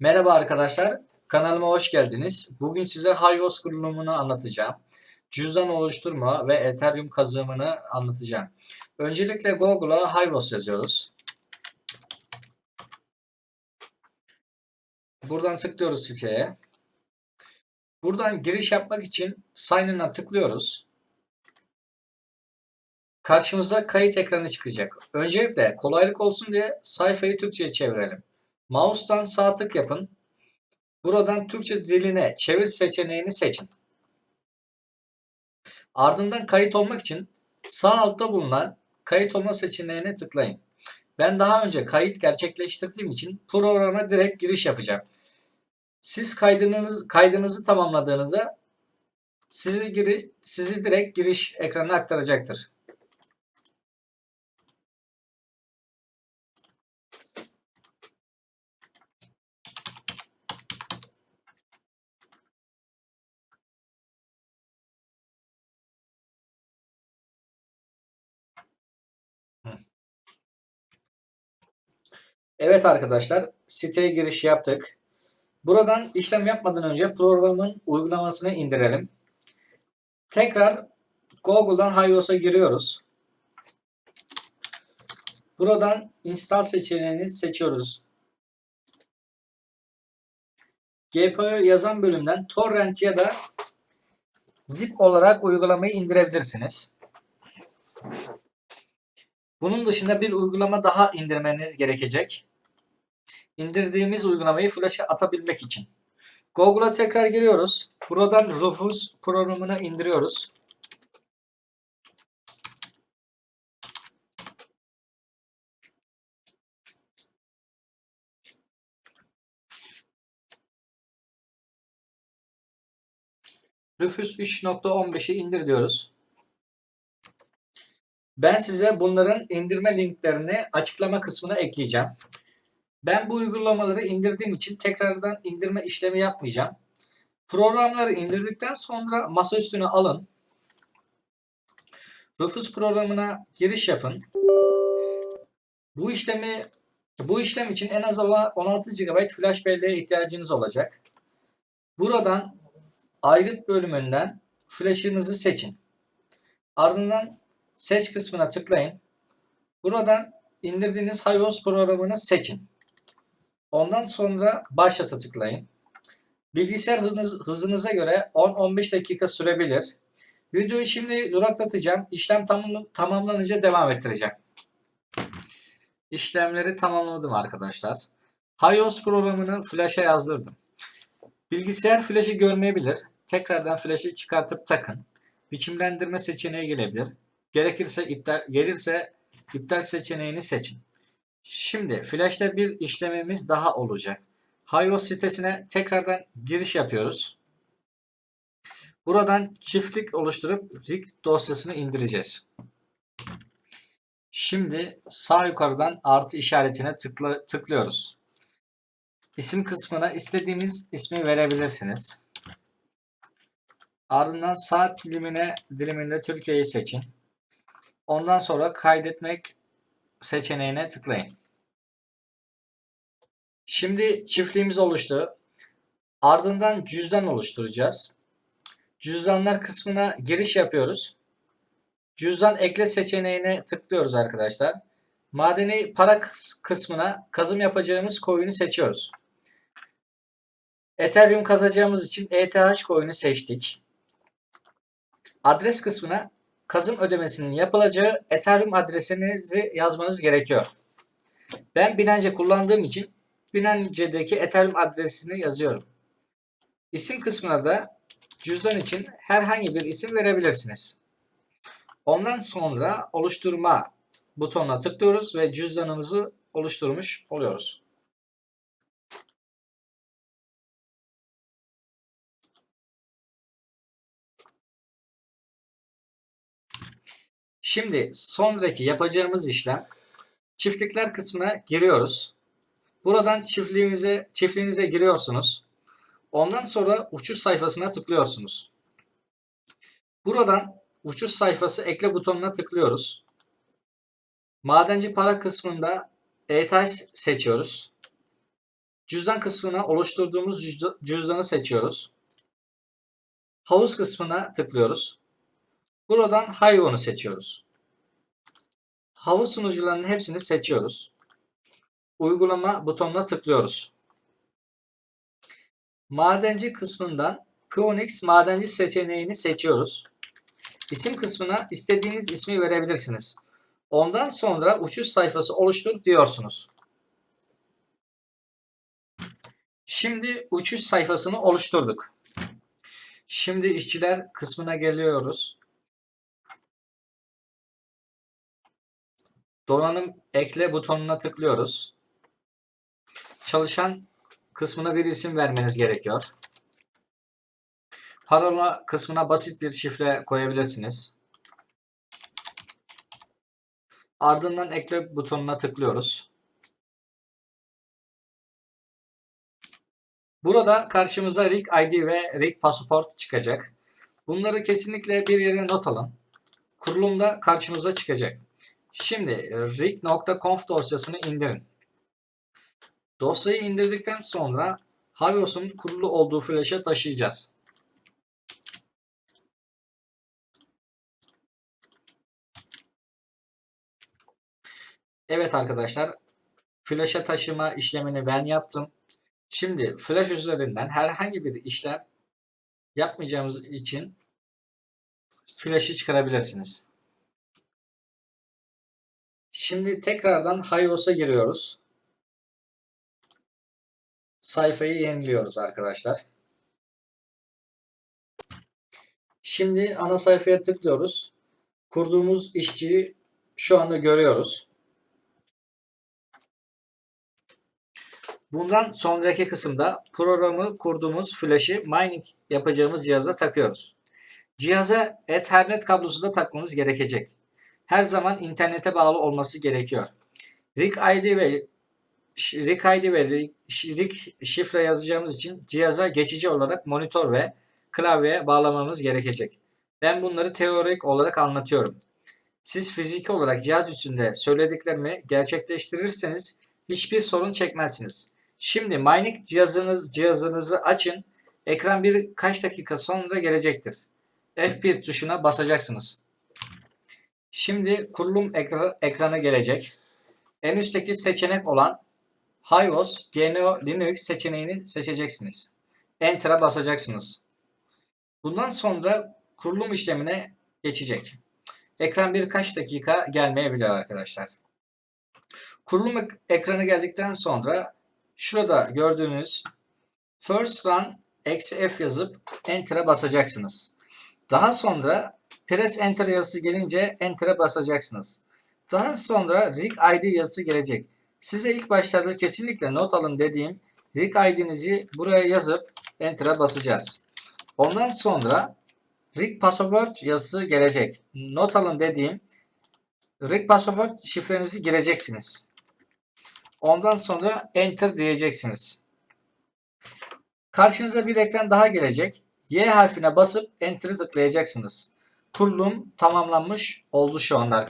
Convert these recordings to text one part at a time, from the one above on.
Merhaba arkadaşlar, kanalıma hoş geldiniz. Bugün size Hayvos kurulumunu anlatacağım. Cüzdan oluşturma ve Ethereum kazımını anlatacağım. Öncelikle Google'a Hayvos yazıyoruz. Buradan tıklıyoruz siteye. Buradan giriş yapmak için Sign In'a tıklıyoruz. Karşımıza kayıt ekranı çıkacak. Öncelikle kolaylık olsun diye sayfayı Türkçe'ye çevirelim. Mouse'tan sağ tık yapın. Buradan Türkçe diline çevir seçeneğini seçin. Ardından kayıt olmak için sağ altta bulunan kayıt olma seçeneğine tıklayın. Ben daha önce kayıt gerçekleştirdiğim için programa direkt giriş yapacağım. Siz kaydınız, kaydınızı tamamladığınızda sizi, giri, sizi direkt giriş ekranına aktaracaktır. Evet arkadaşlar siteye giriş yaptık. Buradan işlem yapmadan önce programın uygulamasını indirelim. Tekrar Google'dan Hios'a giriyoruz. Buradan install seçeneğini seçiyoruz. GPU yazan bölümden torrent ya da zip olarak uygulamayı indirebilirsiniz. Bunun dışında bir uygulama daha indirmeniz gerekecek. İndirdiğimiz uygulamayı flash'a atabilmek için. Google'a tekrar giriyoruz. Buradan Rufus programını indiriyoruz. Rufus 3.15'i indir diyoruz. Ben size bunların indirme linklerini açıklama kısmına ekleyeceğim. Ben bu uygulamaları indirdiğim için tekrardan indirme işlemi yapmayacağım. Programları indirdikten sonra masa üstüne alın. Rufus programına giriş yapın. Bu işlemi bu işlem için en az 16 GB flash belleğe ihtiyacınız olacak. Buradan aygıt bölümünden flash'ınızı seçin. Ardından seç kısmına tıklayın. Buradan indirdiğiniz iOS programını seçin. Ondan sonra başlata tıklayın. Bilgisayar hızınız, hızınıza göre 10-15 dakika sürebilir. Videoyu şimdi duraklatacağım. İşlem tamam, tamamlanınca devam ettireceğim. İşlemleri tamamladım arkadaşlar. iOS programını flash'a yazdırdım. Bilgisayar flash'ı görmeyebilir. Tekrardan flash'ı çıkartıp takın. Biçimlendirme seçeneği gelebilir. Gerekirse iptal gelirse iptal seçeneğini seçin. Şimdi Flash'ta bir işlemimiz daha olacak. Hayos sitesine tekrardan giriş yapıyoruz. Buradan çiftlik oluşturup rig dosyasını indireceğiz. Şimdi sağ yukarıdan artı işaretine tıkla, tıklıyoruz. İsim kısmına istediğiniz ismi verebilirsiniz. Ardından saat dilimine diliminde Türkiye'yi seçin. Ondan sonra kaydetmek seçeneğine tıklayın. Şimdi çiftliğimiz oluştu. Ardından cüzdan oluşturacağız. Cüzdanlar kısmına giriş yapıyoruz. Cüzdan ekle seçeneğine tıklıyoruz arkadaşlar. Madeni para kısmına kazım yapacağımız coin'i seçiyoruz. Ethereum kazacağımız için ETH coin'i seçtik. Adres kısmına kazım ödemesinin yapılacağı Ethereum adresinizi yazmanız gerekiyor. Ben Binance kullandığım için Binance'deki Ethereum adresini yazıyorum. İsim kısmına da cüzdan için herhangi bir isim verebilirsiniz. Ondan sonra oluşturma butonuna tıklıyoruz ve cüzdanımızı oluşturmuş oluyoruz. Şimdi sonraki yapacağımız işlem çiftlikler kısmına giriyoruz. Buradan çiftliğinize, çiftliğinize giriyorsunuz. Ondan sonra uçuş sayfasına tıklıyorsunuz. Buradan uçuş sayfası ekle butonuna tıklıyoruz. Madenci para kısmında ETH seçiyoruz. Cüzdan kısmına oluşturduğumuz cüzda- cüzdanı seçiyoruz. Havuz kısmına tıklıyoruz. Buradan hayvanı seçiyoruz. Havuz sunucularının hepsini seçiyoruz. Uygulama butonuna tıklıyoruz. Madenci kısmından Phoenix madenci seçeneğini seçiyoruz. İsim kısmına istediğiniz ismi verebilirsiniz. Ondan sonra uçuş sayfası oluştur diyorsunuz. Şimdi uçuş sayfasını oluşturduk. Şimdi işçiler kısmına geliyoruz. Donanım ekle butonuna tıklıyoruz. Çalışan kısmına bir isim vermeniz gerekiyor. Parola kısmına basit bir şifre koyabilirsiniz. Ardından ekle butonuna tıklıyoruz. Burada karşımıza RIG ID ve RIG pasaport çıkacak. Bunları kesinlikle bir yere not alın. Kurulumda karşınıza çıkacak. Şimdi rig.conf dosyasını indirin. Dosyayı indirdikten sonra Havios'un kurulu olduğu flash'a taşıyacağız. Evet arkadaşlar, flash'a taşıma işlemini ben yaptım. Şimdi flash üzerinden herhangi bir işlem yapmayacağımız için flash'ı çıkarabilirsiniz. Şimdi tekrardan HiOS'a giriyoruz. Sayfayı yeniliyoruz arkadaşlar. Şimdi ana sayfaya tıklıyoruz. Kurduğumuz işçiyi şu anda görüyoruz. Bundan sonraki kısımda programı kurduğumuz flash'ı mining yapacağımız cihaza takıyoruz. Cihaza Ethernet kablosu da takmamız gerekecek. Her zaman internete bağlı olması gerekiyor. RIG ID ve RIG ID ve RIG şifre yazacağımız için cihaza geçici olarak monitör ve klavyeye bağlamamız gerekecek. Ben bunları teorik olarak anlatıyorum. Siz fiziki olarak cihaz üstünde söylediklerimi gerçekleştirirseniz hiçbir sorun çekmezsiniz. Şimdi mining cihazınız cihazınızı açın. Ekran birkaç dakika sonra gelecektir. F1 tuşuna basacaksınız. Şimdi kurulum ekra- ekranı gelecek. En üstteki seçenek olan HiOS GNO Linux seçeneğini seçeceksiniz. Enter'a basacaksınız. Bundan sonra kurulum işlemine geçecek. Ekran birkaç dakika gelmeyebilir arkadaşlar. Kurulum ek- ekranı geldikten sonra şurada gördüğünüz First Run F yazıp Enter'a basacaksınız. Daha sonra Press Enter yazısı gelince Enter'a basacaksınız. Daha sonra RIG ID yazısı gelecek. Size ilk başlarda kesinlikle not alın dediğim RIG ID'nizi buraya yazıp Enter'a basacağız. Ondan sonra RIG Password yazısı gelecek. Not alın dediğim RIG Password şifrenizi gireceksiniz. Ondan sonra Enter diyeceksiniz. Karşınıza bir ekran daha gelecek. Y harfine basıp Enter'ı tıklayacaksınız. Kurulum tamamlanmış oldu şu anda.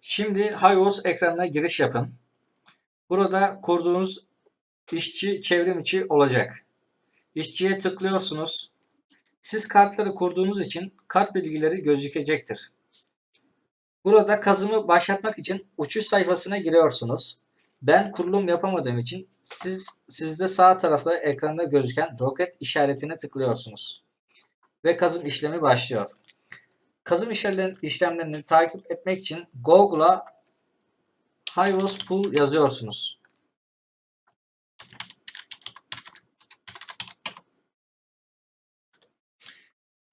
Şimdi HiOS ekranına giriş yapın. Burada kurduğunuz işçi çevrim içi olacak. İşçiye tıklıyorsunuz. Siz kartları kurduğunuz için kart bilgileri gözükecektir. Burada kazımı başlatmak için uçuş sayfasına giriyorsunuz. Ben kurulum yapamadığım için siz sizde sağ tarafta ekranda gözüken roket işaretine tıklıyorsunuz. Ve kazım işlemi başlıyor. Kazım işlemlerini, takip etmek için Google'a HiOS Pool yazıyorsunuz.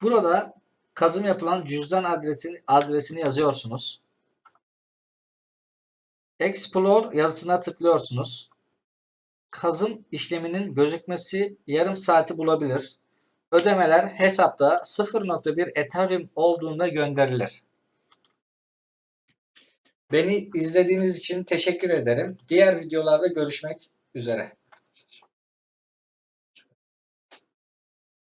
Burada kazım yapılan cüzdan adresini, adresini yazıyorsunuz. Explore yazısına tıklıyorsunuz. Kazım işleminin gözükmesi yarım saati bulabilir. Ödemeler hesapta 0.1 Ethereum olduğunda gönderilir. Beni izlediğiniz için teşekkür ederim. Diğer videolarda görüşmek üzere.